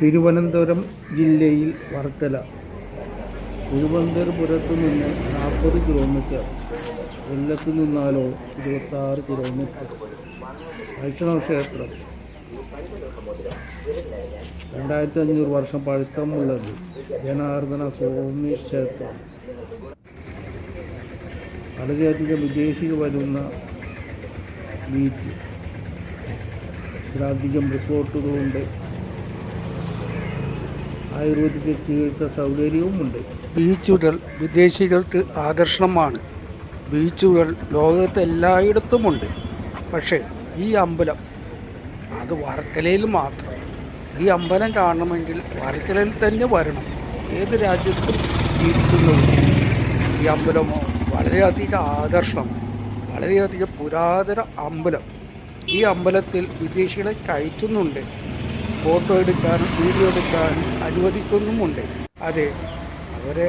തിരുവനന്തപുരം ജില്ലയിൽ വർത്തല തിരുവനന്തപുരത്തു നിന്ന് നാൽപ്പത് കിലോമീറ്റർ കൊല്ലത്ത് നിന്നാലോ ഇരുപത്താറ് കിലോമീറ്റർ വൈഷ്ണവ ക്ഷേത്രം. രണ്ടായിരത്തി അഞ്ഞൂറ് വർഷം പഴുത്തമുള്ളത് ജനാർദ്ദന സ്വാമി ക്ഷേത്രം. വളരെയധികം വിദേശികൾ വരുന്ന ബീച്ച് ഇതിലധികം റിസോർട്ടുകളുണ്ട് ആയുർവേദിക ചികിത്സ സൗകര്യവുമുണ്ട്. ബീച്ചുകൾ വിദേശികൾക്ക് ആകർഷണമാണ്. ബീച്ചുകൾ ലോകത്ത് എല്ലായിടത്തുമുണ്ട്. പക്ഷേ ഈ അമ്പലം അത് വർക്കലയിൽ മാത്രം. ഈ അമ്പലം കാണണമെങ്കിൽ വർക്കലയിൽ തന്നെ വരണം. ഏത് രാജ്യത്തും ജീവിക്കുന്നവർ ഈ അമ്പലം വളരെയധികം ആകർഷണം വളരെയധികം പുരാതന അമ്പലം. ഈ അമ്പലത്തിൽ വിദേശികളെ കയറ്റുന്നുണ്ട്. ഫോട്ടോ എടുക്കാനും വീഡിയോ എടുക്കാനും അനുവദിക്കുന്നുമുണ്ട്. അതെ അവരെ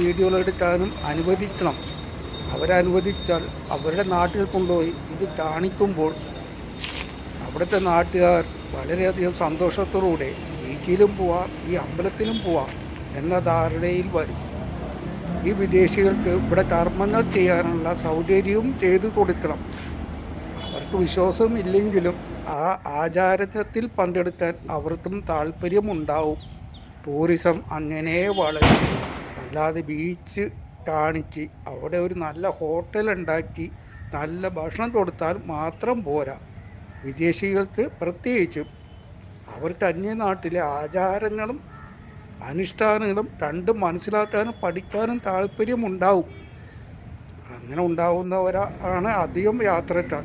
വീഡിയോകൾ എടുക്കാനും അനുവദിക്കണം. അവരനുവദിച്ചാൽ അവരുടെ നാട്ടിൽ കൊണ്ടുപോയി ഇത് കാണിക്കുമ്പോൾ അവിടുത്തെ നാട്ടുകാർ വളരെയധികം സന്തോഷത്തോടെ ബീച്ചിലും പോവാം ഈ അമ്പലത്തിലും പോവാം എന്ന ധാരണയിൽ വരും. ഈ വിദേശികൾക്ക് ഇവിടെ കർമ്മങ്ങൾ ചെയ്യാനുള്ള സൗകര്യവും ചെയ്തു കൊടുക്കണം. അവർക്ക് വിശ്വാസം ഇല്ലെങ്കിലും ആ ആചാരത്തിൽ പങ്കെടുക്കാൻ അവർക്കും താല്പര്യമുണ്ടാവും ടൂറിസം അങ്ങനെ വളരും. അല്ലാതെ ബീച്ച് കാണിച്ച് അവിടെ ഒരു നല്ല ഹോട്ടൽ ഉണ്ടാക്കി നല്ല ഭക്ഷണം കൊടുത്താൽ മാത്രം പോരാ. വിദേശികൾക്ക് പ്രത്യേകിച്ചും. അവർക്ക് അന്യനാട്ടിലെ ആചാരങ്ങളും അനുഷ്ഠാനങ്ങളും കണ്ട് മനസ്സിലാക്കാനും പഠിക്കാനും താല്പര്യമുണ്ടാവും അങ്ങനെ ഉണ്ടാവുന്നവരാണ് അധികം യാത്രക്കാർ.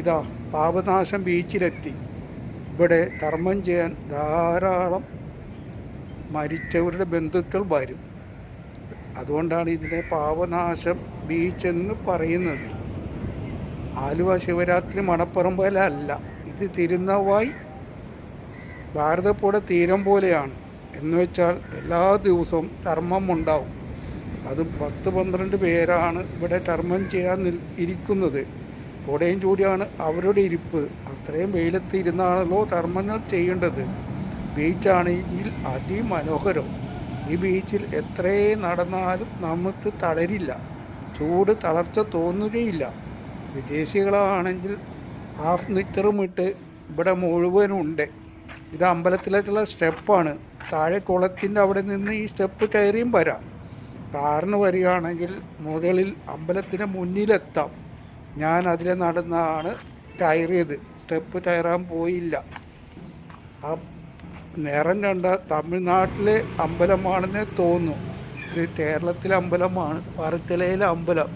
ഇതാ പാപനാശം ബീച്ചിലെത്തി. ഇവിടെ കർമ്മം ചെയ്യാൻ ധാരാളം മരിച്ചവരുടെ ബന്ധുക്കൾ വരും. അതുകൊണ്ടാണ് ഇതിനെ പാപനാശം ബീച്ച് എന്ന് പറയുന്നത്. ആലുവ ശിവരാത്രി മണപ്പറമ്പലല്ല ഇത് തിരുനവായി ഭാരതപ്പുഴ തീരം പോലെയാണ്. എന്ന് വെച്ചാൽ എല്ലാ ദിവസവും കർമ്മം ഉണ്ടാവും. അത് പത്ത് പന്ത്രണ്ട് പേരാണ് ഇവിടെ കർമ്മം ചെയ്യാൻ ഇരിക്കുന്നത്. കുടയും ചൂടിയാണ് അവരുടെ ഇരിപ്പ്. അത്രയും വെയിലത്ത് ഇരുന്നാണല്ലോ ധർമ്മങ്ങൾ ചെയ്യേണ്ടത്. ബീച്ചാണെങ്കിൽ അതിമനോഹരം. ഈ ബീച്ചിൽ എത്രേ നടന്നാലും നമുക്ക് തളരില്ല. ചൂട് തളർച്ച തോന്നുകയില്ല. വിദേശികളാണെങ്കിൽ ഹാഫ് നിറ്ററും ഇട്ട് ഇവിടെ മുഴുവനുണ്ട് ഇത് അമ്പലത്തിലേക്കുള്ള സ്റ്റെപ്പാണ്. താഴെ കുളത്തിന്റെ അവിടെ നിന്ന് ഈ സ്റ്റെപ്പ് കയറിയും വരാം. കാറിന് വരികയാണെങ്കിൽ മുകളിൽ അമ്പലത്തിന് മുന്നിലെത്താം. ഞാൻ അതിൽ നടന്നാണ് കയറിയത്. സ്റ്റെപ്പ് കയറാൻ പോയില്ല. ആ നേരം കണ്ട തമിഴ്നാട്ടിലെ അമ്പലമാണെന്ന് തോന്നുന്നു. ഇത് കേരളത്തിലെ അമ്പലമാണ്. വർക്കലയിലെ അമ്പലം.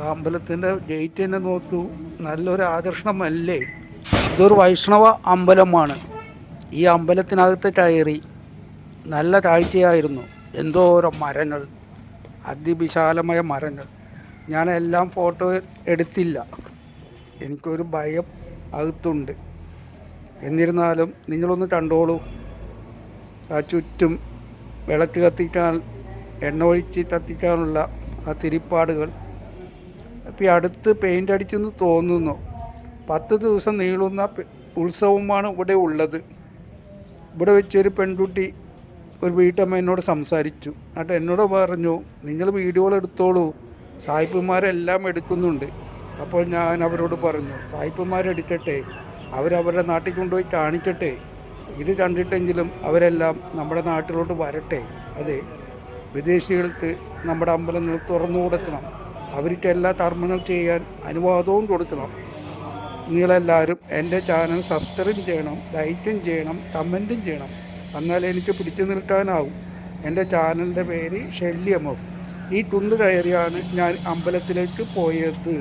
ആ അമ്പലത്തിന്റെ ഗേറ്റ് തന്നെ നോക്കൂ. നല്ലൊരു ആകർഷണമല്ലേ? ഇതൊരു വൈഷ്ണവ അമ്പലമാണ്. ഈ അമ്പലത്തിനകത്ത് കയറി നല്ല കാഴ്ചയായിരുന്നു എന്തോരം മരങ്ങൾ. അതിവിശാലമായ മരങ്ങൾ. ഞാൻ എല്ലാം ഫോട്ടോ എടുത്തില്ല. എനിക്കൊരു ഭയം അകത്തുണ്ട്. എന്നിരുന്നാലും നിങ്ങളൊന്ന് കണ്ടോളൂ. ആ ചുറ്റും വിളക്ക് കത്തിക്കാൻ എണ്ണ ഒഴിച്ച് കത്തിക്കാനുള്ള ആ തിരിപ്പാടുകൾ. അപ്പം ഈ അടുത്ത് പെയിന്റ് അടിച്ചെന്ന് തോന്നുന്നു. പത്ത് ദിവസം നീളുന്ന ഉത്സവമാണ് ഇവിടെ ഉള്ളത്. ഇവിടെ വെച്ചൊരു പെൺകുട്ടി ഒരു വീട്ടമ്മ എന്നോട് സംസാരിച്ചു. എന്നിട്ട് എന്നോട് പറഞ്ഞു നിങ്ങൾ വീഡിയോകൾ എടുത്തോളൂ. സായിപ്പുമാരെല്ലാം എടുക്കുന്നുണ്ട്. അപ്പോൾ ഞാൻ അവരോട് പറഞ്ഞു സായിപ്പുമാരെടുക്കട്ടെ അവരവരുടെ നാട്ടിൽ കൊണ്ടുപോയി കാണിക്കട്ടെ. ഇത് കണ്ടിട്ടെങ്കിലും അവരെല്ലാം നമ്മുടെ നാട്ടിലോട്ട് വരട്ടെ. അതെ വിദേശികൾക്ക് നമ്മുടെ അമ്പലങ്ങൾ തുറന്നു കൊടുക്കണം. അവർക്ക് എല്ലാ കർമ്മങ്ങൾ ചെയ്യാൻ അനുവാദവും കൊടുക്കണം. നിങ്ങളെല്ലാവരും എന്റെ ചാനൽ സബ്സ്ക്രൈബ് ചെയ്യണം ലൈക്കും ചെയ്യണം കമന്റും ചെയ്യണം. എന്നാൽ എനിക്ക് പിടിച്ചു നിൽക്കാനാവും. എന്റെ ചാനലിന്റെ പേര് ഷെല്യമോ ഈ കുന്ന് കയറിയാണ് ഞാൻ അമ്പലത്തിലേക്ക് പോയത്.